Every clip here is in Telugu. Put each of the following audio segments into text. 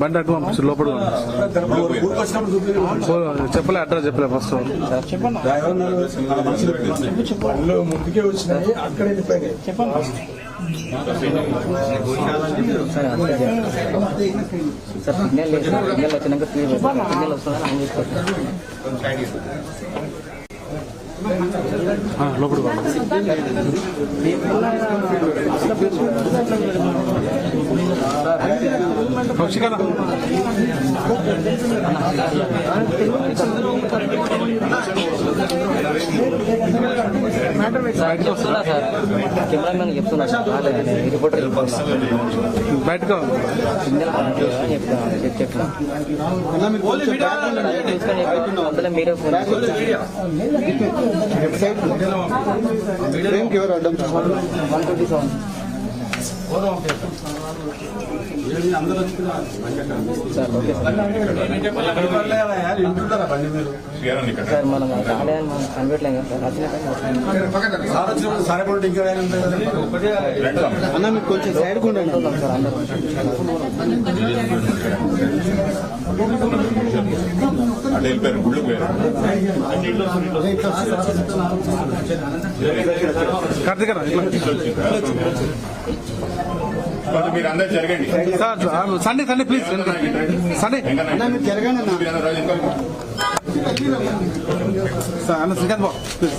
బండి అటు పంపించారు లోపల చెప్పలే అడ్రస్ చెప్పలే ఫస్ట్. బండ్లు ముందుకే వచ్చినాయి అక్కడ సార్ సిగ్నల్ సిగ్నల్ వచ్చినాక సిగ్నల్ వస్తుందని సార్. కెమెరామెన్ చెప్తున్నా రిపోర్టర్ బయటకు చెప్తున్నా చెప్తున్నా చూసుకొని చెప్పి అందులో వన్ ట్వంటీ సెవెన్ సార్ మనం రాలేదని మనం కనిపెట్టలేం కదా సార్ సార్ వచ్చినప్పుడు అన్న మీకు కొంచెం సైడ్ కూడా సార్ అందరూ అటు వెళ్ళిపోయారు గుళ్ళు పోయారు మీరు అందరు జరగండి. Sir Sunday Sunday please Sunday. ఇంకా అన్న Srikanth Babu please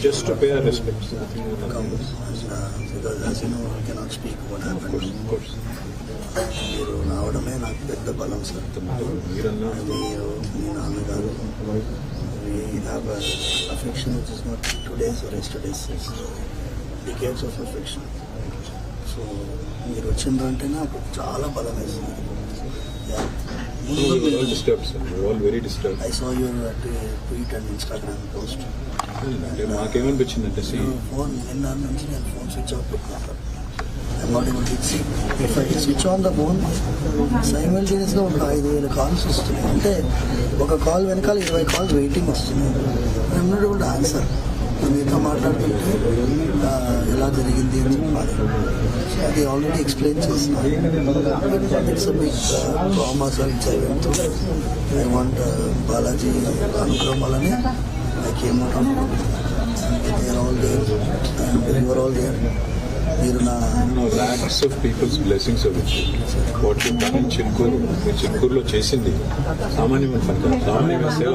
just to pay our respects. because as you know, I cannot speak what happened. Of course. మీరు రావడమే నాకు పెద్ద బలం సార్ మీరు మీ నాన్నగారు we have a affection which is not today's or yesterday's decades of affection so మీరు వచ్చిందంటే నాకు చాలా బలం. ముందు we're all disturbed, sir. We're all very disturbed. అంటే మాకేమనిపించిందంటే సి ఫోన్ నిన్న నుంచి నేను ఫోన్ స్విచ్ ఆఫ్ పెట్టుకున్నాను I'm not able to see if I switch on the phone సైమల్టేనియస్గా ఒక ఐదు వేల కాల్స్ వస్తున్నాయి. అంటే ఒక కాల్ వెనకాల ఇరవై కాల్స్ వెయిటింగ్ వస్తున్నాయి. I'm not able to answer మీతో మాట్లాడుతుంటే ఎలా జరిగింది అని చెప్పాలి అది ఆల్రెడీ ఎక్స్ప్లెయిన్ చేసిన it's big trauma sir I want Balaji అనుగ్రహం వల్లనే I came out all there are all there. And నా lakhs of people's blessings of what you done in Chilkur మీరు చిలుకూరులో చేసింది సామాన్యమైన పని కాదు. సామాన్యమైన సేవ.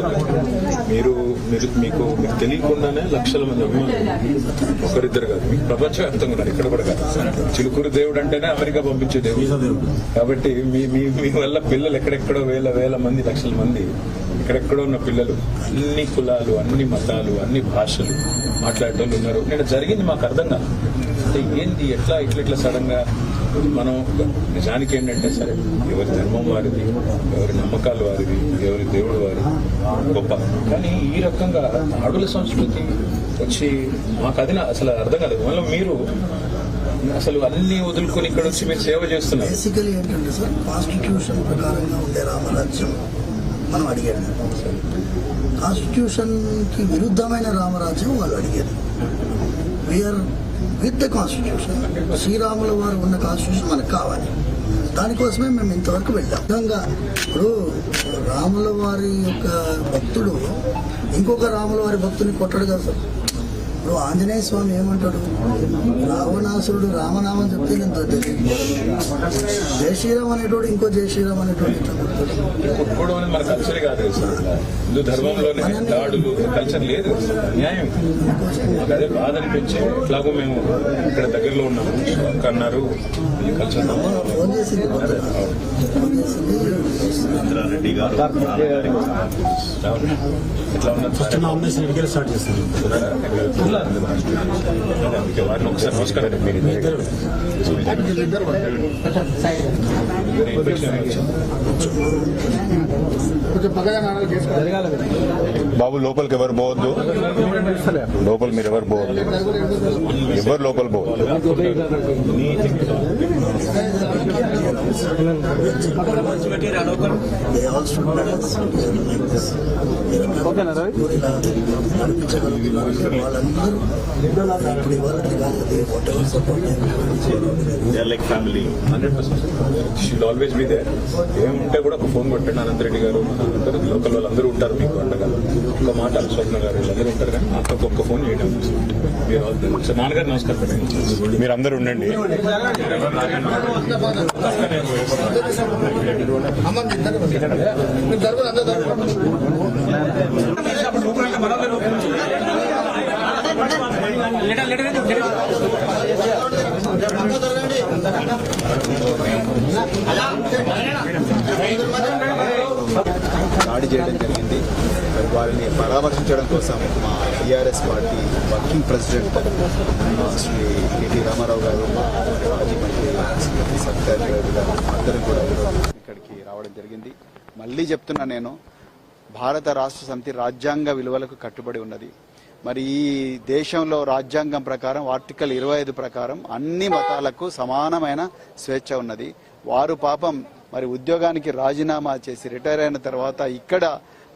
మీరు మీరు మీకు మీకు తెలియకుండానే లక్షల మంది అభిమానులు ఒకరిద్దరు కాదు. మీకు ప్రపంచవ్యాప్తంగా ఉన్నారు. ఇక్కడ కూడా కాదు. చిలుకూరు దేవుడు అంటేనే అమెరికా పంపించే దేవుడు. కాబట్టి మీ మీ మీ వల్ల పిల్లలు ఎక్కడెక్కడో వేల వేల మంది లక్షల మంది ఎక్కడెక్కడో ఉన్న పిల్లలు అన్ని కులాలు అన్ని మతాలు అన్ని భాషలు మాట్లాడేటోళ్ళు ఉన్నారు. ఇక్కడ జరిగింది మాకు అర్థం కాదు. అంటే ఏంది ఎట్లా ఇట్లా ఇట్లా సడన్గా మనం నిజానికి ఏంటంటే సరే ఎవరి ధర్మం వారిది ఎవరి నమ్మకాలు వారిది ఎవరి దేవుడు వారిది గొప్ప. కానీ ఈ రకంగా ఆడుల సంస్కృతి వచ్చి మాకు అది అసలు అర్థం కాలేదు. మళ్ళీ మీరు అసలు అన్ని వదులుకొని ఇక్కడ వచ్చి మీరు సేవ చేస్తున్నారు. బేసికలీ ఏంటంటే సార్ కాన్స్టిట్యూషన్ ప్రకారంగా ఉండే రామరాజ్యం మనం అడిగేది కాన్స్టిట్యూషన్కి విరుద్ధమైన రామరాజ్యం వాళ్ళు అడిగారు. We're with the constitution. శ్రీరాముల వారు ఉన్న కాన్స్టిట్యూషన్ మనకు కావాలి. దానికోసమే మేము ఇంతవరకు వెళ్ళాం. విధంగా ఇప్పుడు రాముల వారి యొక్క భక్తుడు ఇంకొక రాముల వారి భక్తుని కొట్టడు కదా సార్. ఇప్పుడు ఆంజనేయ స్వామి ఏమంటాడు? రావణాసురుడు రామనామం చెప్తే నేను తెలియదు జై శ్రీరామ్ అనేటోడు ఇంకో జై శ్రీరామ్ అనేటోడు కొట్టుకోవడం అనేది మన కల్చర్ కాదు హిందూ ధర్మంలోనే దాడులు కల్చర్ లేదు. మాకు అదే బాధ అనిపించి ఎట్లాగో మేము ఇక్కడ దగ్గరలో ఉన్నాము. అక్క అన్నారు ఈ కల్చర్ ఎట్లా ఉన్నారు? స్టార్ట్ అందుకే వారిని ఒకసారి నమస్కారం. ఇన్ఫెక్షన్ వచ్చింది బాబు లోపలికి ఎవరు పోవద్దు. లోపల మీరు ఎవరు పోవద్దు. ఎవరు లోపల పోవద్దు. Ever hundred percent she'll always be there ఏముంటే కూడా ఒక ఫోన్ కొట్టండి అనంతరెడ్డి గారు. లోకల్ వాళ్ళందరూ ఉంటారు మీకు అండగా ఒక మాట స్వప్న గారు వీళ్ళందరూ ఉంటారు కానీ మాకు ఒక్క ఫోన్ చేయడం మీరు all there. సో నాన్నగారు నమస్కారం పెట్టండి. మీరు అందరు ఉండండి దాడి చేయడం జరిగింది. వారిని పరామర్శించడం కోసం మా TRS party working president Shri KT Rama Rao గారు మరి మాజీ మంత్రి శ్రీమతి సత్యారెడ్డి గారు అందరూ కూడా ఇక్కడికి రావడం జరిగింది. మళ్ళీ చెప్తున్నా నేను భారత రాష్ట్ర సమితి రాజ్యాంగ విలువలకు కట్టుబడి ఉన్నది. మరి ఈ దేశంలో రాజ్యాంగం ప్రకారం ఆర్టికల్ ఇరవై ఐదు ప్రకారం అన్ని మతాలకు సమానమైన స్వేచ్ఛ ఉన్నది. వారు పాపం మరి ఉద్యోగానికి రాజీనామా చేసి రిటైర్ అయిన తర్వాత ఇక్కడ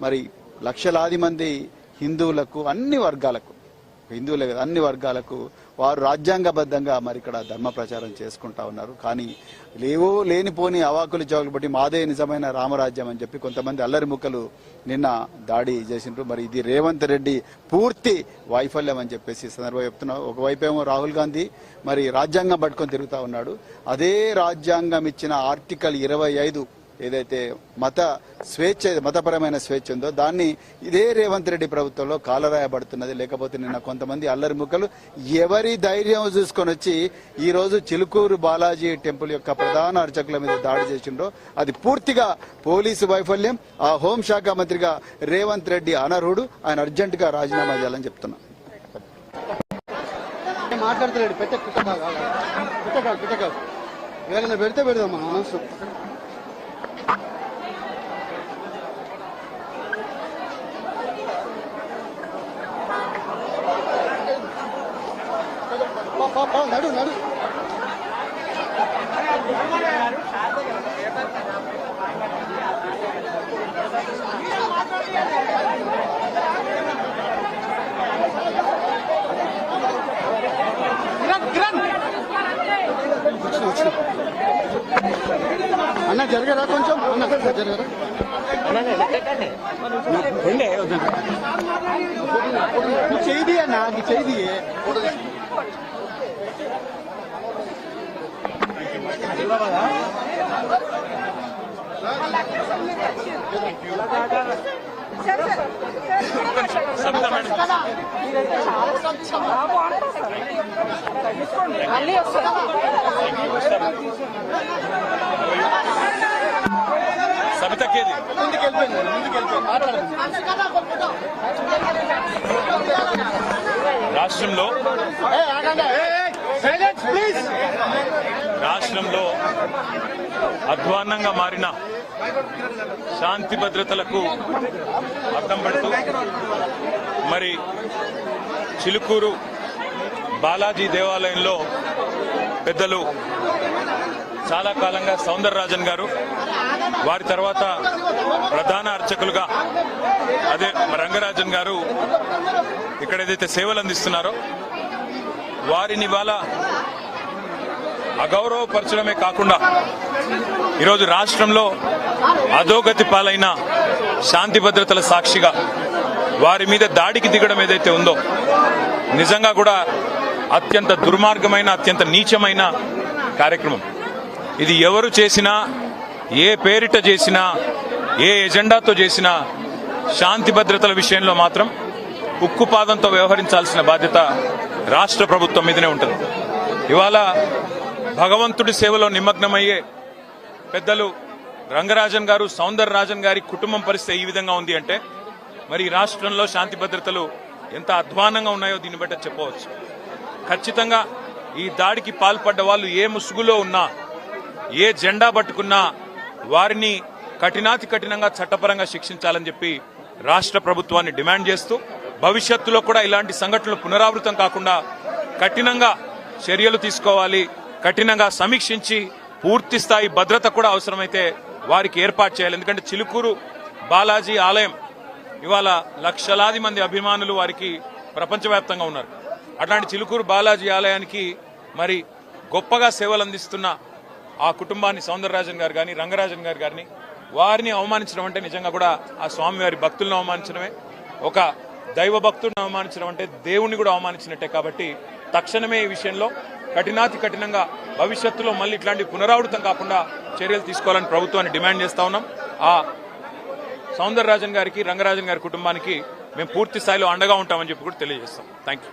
మరి లక్షలాది మంది హిందువులకు అన్ని వర్గాలకు హిందువులే కదా అన్ని వర్గాలకు వారు రాజ్యాంగబద్ధంగా మరి ఇక్కడ ధర్మ ప్రచారం చేసుకుంటా ఉన్నారు. కానీ లేవో లేనిపోని అవాకులు చౌకులు బట్టి మాదే నిజమైన రామరాజ్యం అని చెప్పి కొంతమంది అల్లరి ముక్కలు నిన్న దాడి చేసిండ్రు. మరి ఇది రేవంత్ రెడ్డి పూర్తి వైఫల్యం అని చెప్పేసి ఈ సందర్భంగా చెప్తున్నా. ఒకవైపేమో రాహుల్ గాంధీ మరి రాజ్యాంగం పట్టుకొని తిరుగుతా ఉన్నాడు. అదే రాజ్యాంగం ఇచ్చిన ఆర్టికల్ ఇరవై ఐదు ఏదైతే మత స్వేచ్ఛ మతపరమైన స్వేచ్ఛ ఉందో దాన్ని ఇదే రేవంత్ రెడ్డి ప్రభుత్వంలో కాలరాయబడుతున్నది. లేకపోతే నిన్న కొంతమంది అల్లరి ముక్కలు ఎవరి ధైర్యం చూసుకొని వచ్చి ఈ రోజు చిలుకూరు బాలాజీ టెంపుల్ యొక్క ప్రధాన అర్చకుల మీద దాడి చేసిండ్రో అది పూర్తిగా పోలీసు వైఫల్యం. ఆ హోంశాఖ మంత్రిగా రేవంత్ రెడ్డి అనర్హుడు. ఆయన అర్జెంట్గా రాజీనామా చేయాలని చెప్తున్నా. మాట్లాడతలేడు. పెట్ట పిట్టకాదు పిట్టకాదు పెడితే పెడదాం నడు నడు. అన్న జరగరా కొంచెం? అన్న జరగరా? చేయి అన్న సబితకేది ముందుకు వెళ్ళిపోయింది ముందుకు వెళ్ళిపోయింది మాట్లాడండి రాష్ట్రంలో రాష్ట్రంలో అధ్వాన్నంగా మారిన శాంతి భద్రతలకు అర్థం పడుతూ మరి చిలుకూరు బాలాజీ దేవాలయంలో పెద్దలు చాలా కాలంగా సౌందరరాజన్ గారు వారి తర్వాత ప్రధాన అర్చకులుగా అదే రంగరాజన్ గారు ఇక్కడ ఏదైతే సేవలు అందిస్తున్నారో వారిని ఇవాళ అగౌరవపరచడమే కాకుండా ఈరోజు రాష్ట్రంలో అధోగతి పాలైన శాంతి భద్రతల సాక్షిగా వారి మీద దాడికి దిగడం ఏదైతే ఉందో నిజంగా కూడా అత్యంత దుర్మార్గమైన అత్యంత నీచమైన కార్యక్రమం. ఇది ఎవరు చేసినా ఏ పేరిట చేసినా ఏ ఎజెండాతో చేసినా శాంతి భద్రతల విషయంలో మాత్రం ఉక్కుపాదంతో వ్యవహరించాల్సిన బాధ్యత రాష్ట్ర ప్రభుత్వం మీదనే ఉంటుంది. ఇవాళ భగవంతుడి సేవలో నిమగ్నమయ్యే పెద్దలు రంగరాజన్ గారు సౌందర రాజన్ గారి కుటుంబం పరిస్థితి ఈ విధంగా ఉంది అంటే మరి రాష్ట్రంలో శాంతి భద్రతలు ఎంత అధ్వానంగా ఉన్నాయో దీన్ని బట్టి చెప్పవచ్చు. ఖచ్చితంగా ఈ దాడికి పాల్పడ్డ వాళ్ళు ఏ ముసుగులో ఉన్నా ఏ జెండా పట్టుకున్నా వారిని కఠినాతి కఠినంగా చట్టపరంగా శిక్షించాలని చెప్పి రాష్ట్ర ప్రభుత్వాన్ని డిమాండ్ చేస్తూ భవిష్యత్తులో కూడా ఇలాంటి సంఘటనలు పునరావృతం కాకుండా కఠినంగా చర్యలు తీసుకోవాలి కఠినంగా సమీక్షించి పూర్తి స్థాయి భద్రత కూడా అవసరమైతే వారికి ఏర్పాటు చేయాలి. ఎందుకంటే చిలుకూరు బాలాజీ ఆలయం ఇవాళ లక్షలాది మంది అభిమానులు వారికి ప్రపంచవ్యాప్తంగా ఉన్నారు. అట్లాంటి చిలుకూరు బాలాజీ ఆలయానికి మరి గొప్పగా సేవలు అందిస్తున్న ఆ కుటుంబాన్ని సౌందరరాజన్ గారు కానీ రంగరాజన్ గారు గారిని వారిని అవమానించడం అంటే నిజంగా కూడా ఆ స్వామివారి భక్తులను అవమానించడమే. ఒక దైవ భక్తుడిని అవమానించడం అంటే దేవుణ్ణి కూడా అవమానించినట్టే కాబట్టి తక్షణమే ఈ విషయంలో కఠినాతి కఠినంగా భవిష్యత్తులో మళ్ళీ ఇట్లాంటి పునరావృతం కాకుండా చర్యలు తీసుకోవాలని ప్రభుత్వాన్ని డిమాండ్ చేస్తా ఉన్నాం. ఆ సౌందరరాజన్ గారికి రంగరాజన్ గారి కుటుంబానికి మేము పూర్తి స్థాయిలో అండగా ఉంటామని చెప్పి కూడా తెలియజేస్తాం. Thank you